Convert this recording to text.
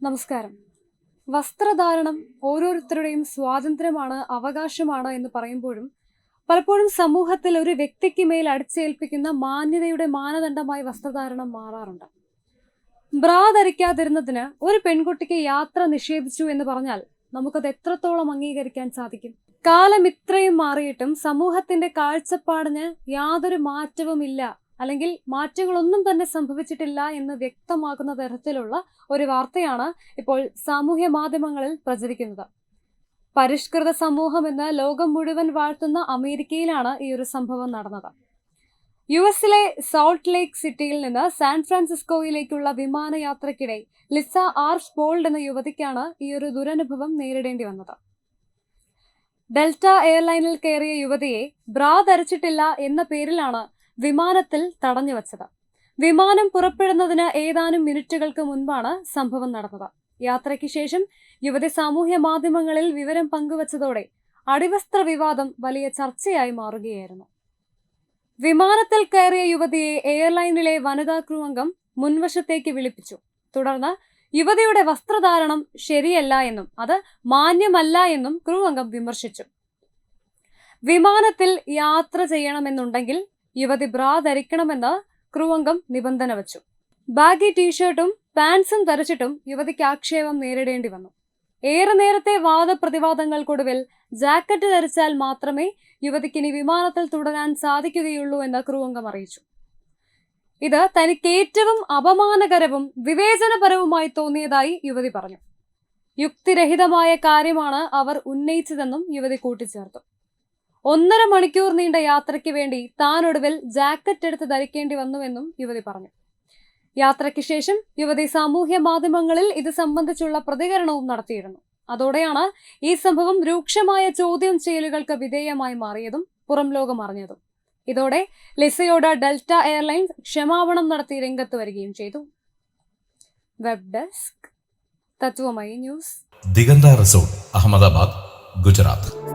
നമസ്കാരം. വസ്ത്രധാരണം ഓരോരുത്തരുടെയും സ്വാതന്ത്ര്യമാണ് അവകാശമാണ് എന്ന് പറയുമ്പോഴും പലപ്പോഴും സമൂഹത്തിൽ ഒരു വ്യക്തിക്ക് മേൽ അടിച്ചേൽപ്പിക്കുന്ന മാന്യതയുടെ മാനദണ്ഡമായി വസ്ത്രധാരണം മാറാറുണ്ട്. ബ്രാ ധരിക്കാതിരുന്നതിന് ഒരു പെൺകുട്ടിക്ക് യാത്ര നിഷേധിച്ചു എന്ന് പറഞ്ഞാൽ നമുക്കത് എത്രത്തോളം അംഗീകരിക്കാൻ സാധിക്കും? കാലം ഇത്രയും മാറിയിട്ടും സമൂഹത്തിന്റെ കാഴ്ചപ്പാടിന് യാതൊരു മാറ്റവുമില്ല അല്ലെങ്കിൽ മാറ്റങ്ങളൊന്നും തന്നെ സംഭവിച്ചിട്ടില്ല എന്ന് വ്യക്തമാക്കുന്ന തരത്തിലുള്ള ഒരു വാർത്തയാണ് ഇപ്പോൾ സാമൂഹ്യ മാധ്യമങ്ങളിൽ പ്രചരിക്കുന്നത്. പരിഷ്കൃത സമൂഹം എന്ന് ലോകം മുഴുവൻ വാഴ്ത്തുന്ന അമേരിക്കയിലാണ് ഈ ഒരു സംഭവം നടന്നത്. യു എസിലെ സോൾട്ട് ലേക്ക് സിറ്റിയിൽ നിന്ന് സാൻ ഫ്രാൻസിസ്കോയിലേക്കുള്ള വിമാനയാത്രയ്ക്കിടെ ലിസ ആർഷ് ബോൾഡ് എന്ന യുവതിക്കാണ് ഈ ഒരു ദുരനുഭവം നേരിടേണ്ടി വന്നത്. ഡെൽറ്റ എയർലൈനിൽ കയറിയ യുവതിയെ ബ്രാ ധരിച്ചിട്ടില്ല എന്ന പേരിലാണ് വിമാനത്തിൽ തടഞ്ഞു വച്ചത്. വിമാനം പുറപ്പെടുന്നതിന് ഏതാനും മിനിറ്റുകൾക്ക് മുൻപാണ് സംഭവം നടന്നത്. യാത്രയ്ക്ക് ശേഷം യുവതി സാമൂഹ്യ മാധ്യമങ്ങളിൽ വിവരം പങ്കുവച്ചതോടെ അടിവസ്ത്ര വിവാദം വലിയ ചർച്ചയായി മാറുകയായിരുന്നു. വിമാനത്തിൽ കയറിയ യുവതിയെ എയർലൈനിലെ വനിതാ ക്രൂ അംഗം മുൻവശത്തേക്ക് വിളിപ്പിച്ചു. തുടർന്ന് യുവതിയുടെ വസ്ത്രധാരണം ശരിയല്ല എന്നും അത് മാന്യമല്ല എന്നും ക്രൂ അംഗം വിമർശിച്ചു. വിമാനത്തിൽ യാത്ര ചെയ്യണമെന്നുണ്ടെങ്കിൽ യുവതി ബ്രാ ധരിക്കണമെന്ന് ക്രൂ അംഗം നിബന്ധന വച്ചു. ബാഗി ടീഷർട്ടും പാൻസും ധരിച്ചിട്ടും യുവതിക്ക് ആക്ഷേപം നേരിടേണ്ടി വന്നു. ഏറെ നേരത്തെ വാദപ്രതിവാദങ്ങൾക്കൊടുവിൽ ജാക്കറ്റ് ധരിച്ചാൽ മാത്രമേ യുവതിക്ക് ഇനി വിമാനത്തിൽ തുടരാൻ സാധിക്കുകയുള്ളൂ എന്ന് ക്രൂ അംഗം അറിയിച്ചു. ഇത് തനിക്ക് ഏറ്റവും അപമാനകരവും വിവേചനപരവുമായി തോന്നിയതായി യുവതി പറഞ്ഞു. യുക്തിരഹിതമായ കാര്യമാണ് അവർ ഉന്നയിച്ചതെന്നും യുവതി കൂട്ടിച്ചേർത്തു. ഒന്നര മണിക്കൂർ നീണ്ട യാത്രയ്ക്ക് വേണ്ടി താൻ ഒടുവിൽ ജാക്കറ്റ് എടുത്ത് ധരിക്കേണ്ടി വന്നുവെന്നും യുവതി പറഞ്ഞു. യാത്രയ്ക്ക് ശേഷം യുവതി സാമൂഹ്യ മാധ്യമങ്ങളിൽ ഇത് സംബന്ധിച്ചുള്ള പ്രതികരണവും നടത്തിയിരുന്നു. അതോടെയാണ് ഈ സംഭവം രൂക്ഷമായ ചോദ്യം ചെയ്യലുകൾക്ക് വിധേയമായി മാറിയതും പുറം ലോകം അറിഞ്ഞതും. ഇതോടെ ലിസയോട് ഡെൽറ്റ എയർലൈൻസ് ക്ഷമാപണം നടത്തി രംഗത്ത് വരികയും ചെയ്തു. Web desk Tathwamayi news. Diganta resort Ahmedabad Gujarat.